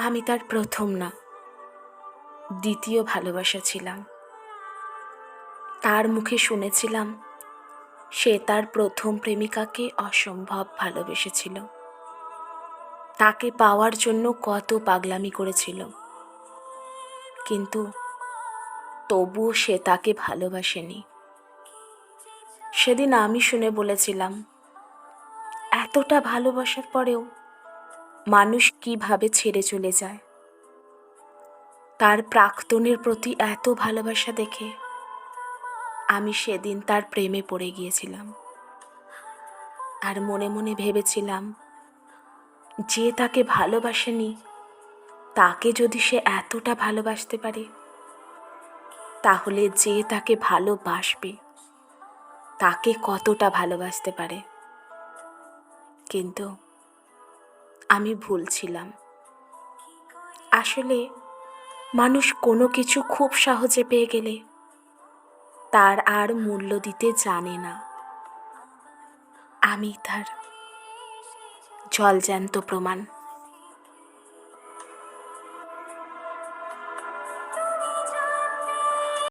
আমি তার প্রথম না। দ্বিতীয় ভালোবাসা ছিলাম। তার মুখে শুনেছিলাম, সে তার প্রথম প্রেমিকাকে অসম্ভব ভালোবেসেছিল। তাকে পাওয়ার জন্য কত পাগলামি করেছিল। কিন্তু তবুও সে তাকে ভালোবাসেনি। সেদিন আমি শুনে বলেছিলাম, এতটা ভালোবাসার পরেও মানুষ কীভাবে ছেড়ে চলে যায়? তার প্রাক্তনের প্রতি এত ভালোবাসা দেখে আমি সেদিন তার প্রেমে পড়ে গিয়েছিলাম। আর মনে মনে ভেবেছিলাম, যে তাকে ভালোবাসেনি, তাকে যদি সে এতটা ভালোবাসতে পারে, তাহলে যে তাকে ভালোবাসবে, তাকে কতটা ভালোবাসতে পারে? কিন্তু আমি ভুল ছিলাম আসলে, মানুষ কোনো কিছু খুব সহজে পেয়ে গেলে তার আর মূল্য দিতে জানে না। আমি তার জলজ্যান্ত প্রমাণ।